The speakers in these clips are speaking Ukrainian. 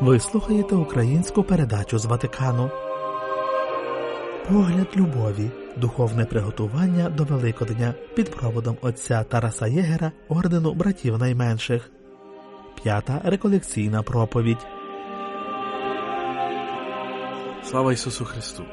Ви слухаєте українську передачу з Ватикану. Погляд любові. Духовне приготування до Великодня під проводом отця Тараса Єгера ордену братів найменших. П'ята реколекційна проповідь. Слава Ісусу Христу!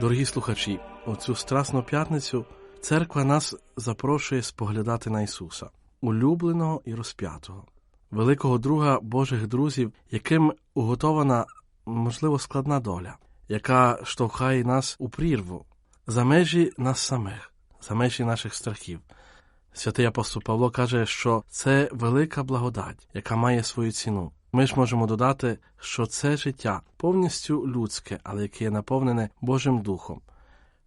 Дорогі слухачі, у цю страсну п'ятницю церква нас запрошує споглядати на Ісуса, улюбленого і розп'ятого, великого друга Божих друзів, яким уготована, можливо, складна доля, яка штовхає нас у прірву, за межі нас самих, за межі наших страхів. Святий апостол Павло каже, що це велика благодать, яка має свою ціну. Ми ж можемо додати, що це життя повністю людське, але яке є наповнене Божим Духом.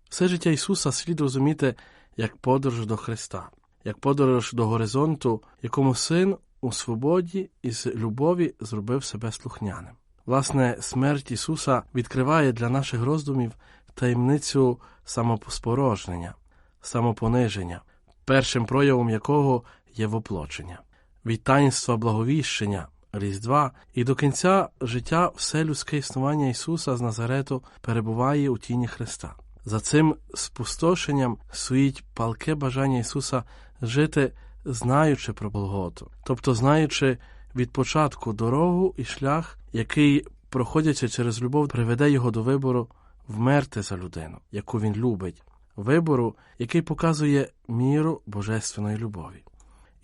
Все життя Ісуса слід розуміти як подорож до Христа, як подорож до горизонту, якому син у свободі і з любові зробив себе слухняним. Власне, смерть Ісуса відкриває для наших роздумів таємницю самопоспорожнення, самопониження, першим проявом якого є воплочення, від таїнства благовіщення. Різдва, і до кінця життя все людське існування Ісуса з Назарету перебуває у тіні Христа. За цим спустошенням стоїть палке бажання Ісуса жити, знаючи про Голготу, тобто знаючи від початку дорогу і шлях, який, проходячи через любов, приведе його до вибору вмерти за людину, яку він любить, вибору, який показує міру божественної любові.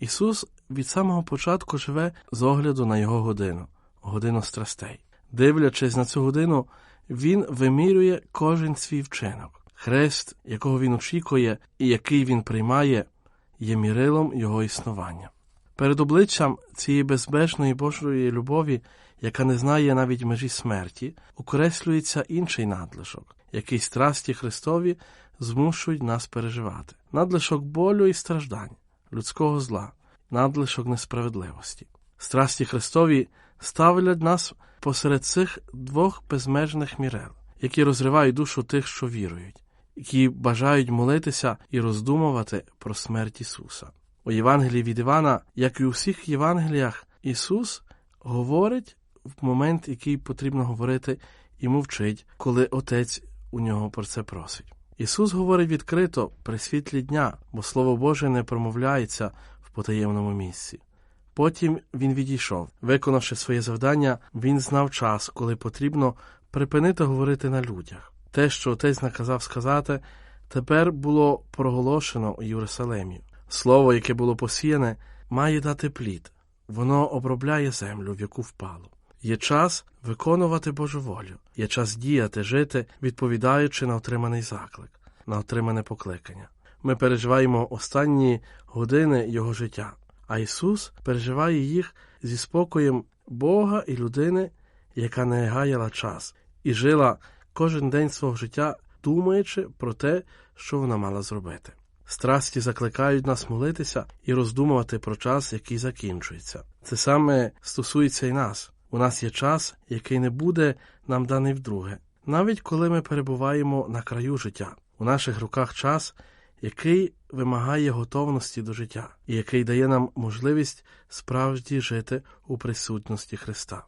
Ісус від самого початку живе з огляду на його годину, годину страстей. Дивлячись на цю годину, він вимірює кожен свій вчинок. Хрест, якого він очікує і який він приймає, є мірилом його існування. Перед обличчям цієї безбежної Божої любові, яка не знає навіть межі смерті, окреслюється інший надлишок, який страсті Христові змушують нас переживати. Надлишок болю і страждань людського зла, надлишок несправедливості. Страсті Христові ставлять нас посеред цих двох безмежних мірел, які розривають душу тих, що вірують, які бажають молитися і роздумувати про смерть Ісуса. У Євангелії від Івана, як і у всіх Євангеліях, Ісус говорить в момент, який потрібно говорити, і мовчить, коли Отець у нього про це просить. Ісус говорить відкрито при світлі дня, бо Слово Боже не промовляється в потаємному місці. Потім він відійшов. Виконавши своє завдання, він знав час, коли потрібно припинити говорити на людях. Те, що отець наказав сказати, тепер було проголошено у Єрусалимі. Слово, яке було посіяне, має дати плід. Воно обробляє землю, в яку впало. Є час виконувати Божу волю, є час діяти, жити, відповідаючи на отриманий заклик, на отримане покликання. Ми переживаємо останні години Його життя, а Ісус переживає їх зі спокоєм Бога і людини, яка не гаяла час, і жила кожен день свого життя, думаючи про те, що вона мала зробити. Страсті закликають нас молитися і роздумувати про час, який закінчується. Це саме стосується і нас. У нас є час, який не буде нам даний вдруге, навіть коли ми перебуваємо на краю життя. У наших руках час, який вимагає готовності до життя, і який дає нам можливість справді жити у присутності Христа.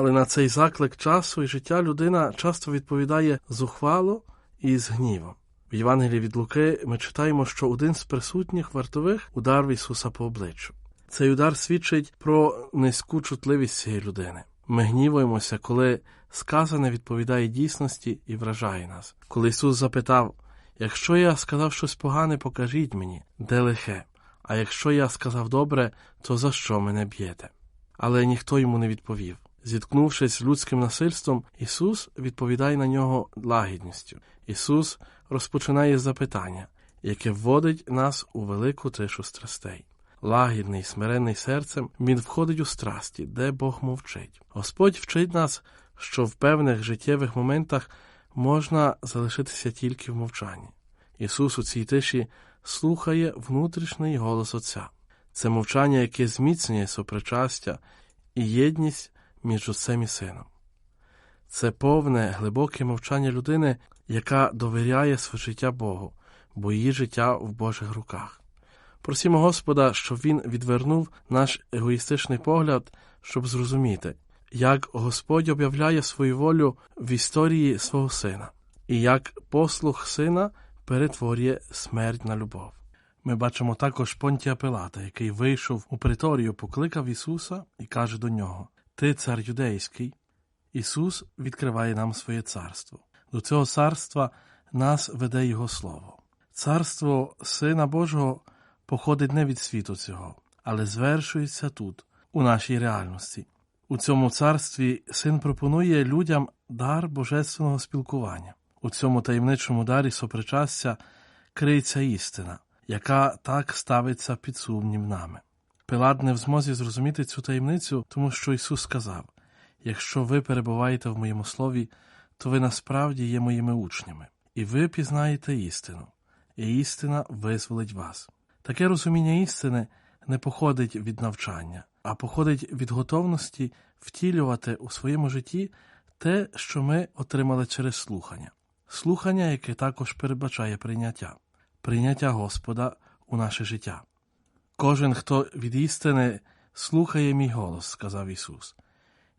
Але на цей заклик часу і життя людина часто відповідає зухвало і з гнівом. В Євангелії від Луки ми читаємо, що один з присутніх вартових ударив Ісуса по обличчю. Цей удар свідчить про низьку чутливість цієї людини. Ми гнівуємося, коли сказане відповідає дійсності і вражає нас. Коли Ісус запитав: якщо я сказав щось погане, покажіть мені, де лихе, а якщо я сказав добре, то за що мене б'єте? Але ніхто йому не відповів. Зіткнувшись з людським насильством, Ісус відповідає на нього лагідністю. Ісус розпочинає запитання, яке вводить нас у велику тишу страстей. Лагідний, смиренний серцем, він входить у страсті, де Бог мовчить. Господь вчить нас, що в певних життєвих моментах можна залишитися тільки в мовчанні. Ісус у цій тиші слухає внутрішній голос Отця. Це мовчання, яке зміцнює сопричастя і єдність між Отцем і Сином. Це повне, глибоке мовчання людини, яка довіряє своє життя Богу, бо її життя в Божих руках. Просімо Господа, щоб Він відвернув наш егоїстичний погляд, щоб зрозуміти, як Господь об'являє свою волю в історії свого сина, і як послух сина перетворює смерть на любов. Ми бачимо також Понтія Пилата, який вийшов у приторію, покликав Ісуса і каже до нього: Ти цар юдейський. Ісус відкриває нам своє царство. До цього царства нас веде Його Слово. Царство Сина Божого походить не від світу цього, але звершується тут, у нашій реальності. У цьому царстві син пропонує людям дар божественного спілкування. У цьому таємничому дарі сопричастя криється істина, яка так ставиться під сумнів нами. Пилат не в змозі зрозуміти цю таємницю, тому що Ісус сказав: Якщо ви перебуваєте в моєму слові, то ви насправді є моїми учнями, і ви пізнаєте істину, і істина визволить вас. Таке розуміння істини не походить від навчання, а походить від готовності втілювати у своєму житті те, що ми отримали через слухання, слухання, яке також передбачає прийняття, прийняття Господа у наше життя. Кожен, хто від істини слухає мій голос, сказав Ісус.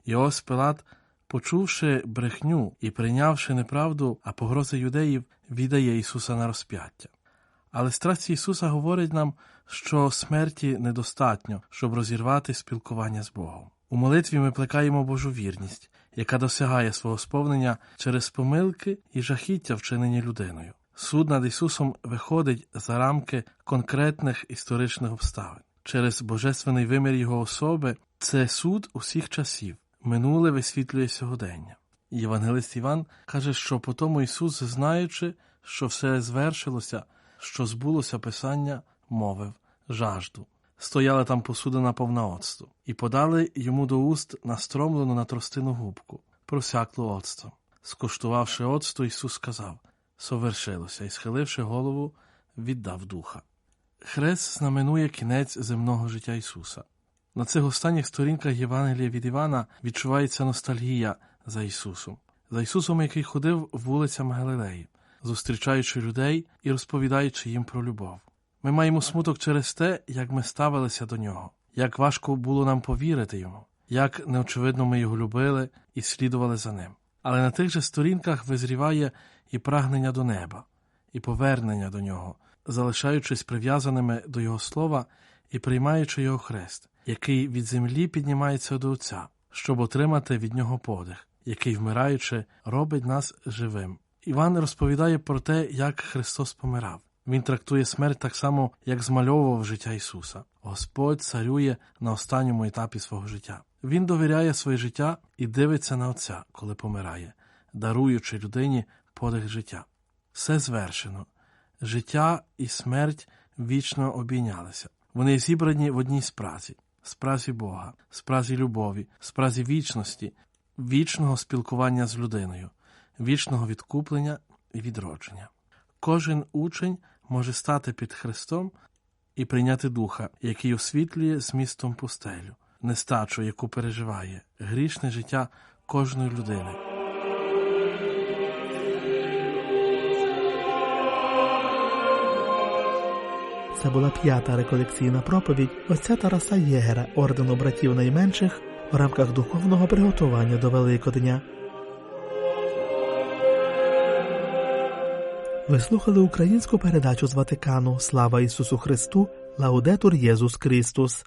І ось Пилат, почувши брехню і прийнявши неправду, а погрози юдеїв, віддає Ісуса на розп'яття. Але страсть Ісуса говорить нам, що смерті недостатньо, щоб розірвати спілкування з Богом. У молитві ми плекаємо Божу вірність, яка досягає свого сповнення через помилки і жахіття, вчинені людиною. Суд над Ісусом виходить за рамки конкретних історичних обставин. Через божественний вимір Його особи це суд усіх часів, минуле висвітлює сьогодення. Євангелист Іван каже, що по тому Ісус, знаючи, що все звершилося, що збулося Писання, мовив жажду. Стояла там посудина повна оцту, і подали йому до уст настромлену на тростину губку, просяклу оцтом. Скуштувавши оцту, Ісус сказав совершилося, і, схиливши голову, віддав духа. Хрест знаменує кінець земного життя Ісуса. На цих останніх сторінках Євангелія від Івана відчувається ностальгія за Ісусом, за Ісусом, який ходив вулицями Галилеї, зустрічаючи людей і розповідаючи їм про любов. Ми маємо смуток через те, як ми ставилися до нього, як важко було нам повірити йому, як неочевидно ми його любили і слідували за ним. Але на тих же сторінках визріває і прагнення до неба, і повернення до нього, залишаючись прив'язаними до Його слова і приймаючи його хрест, який від землі піднімається до Отця, щоб отримати від нього подих, який, вмираючи, робить нас живим. Іван розповідає про те, як Христос помирав. Він трактує смерть так само, як змальовував життя Ісуса. Господь царює на останньому етапі свого життя. Він довіряє своє життя і дивиться на Отця, коли помирає, даруючи людині подих життя. Все звершено. Життя і смерть вічно обійнялися. Вони зібрані в одній спразі спразі Бога, спразі любові, спразі вічності, вічного спілкування з людиною, вічного відкуплення і відродження. Кожен учень може стати під Христом і прийняти духа, який освітлює змістом пустелю, нестачу, яку переживає, грішне життя кожної людини. Це була п'ята реколекційна проповідь отця Тараса Єгера, ордену братів найменших в рамках духовного приготування до Великодня. Ви слухали українську передачу з Ватикану Слава Ісусу Христу, Лаудетур Єсус Христос.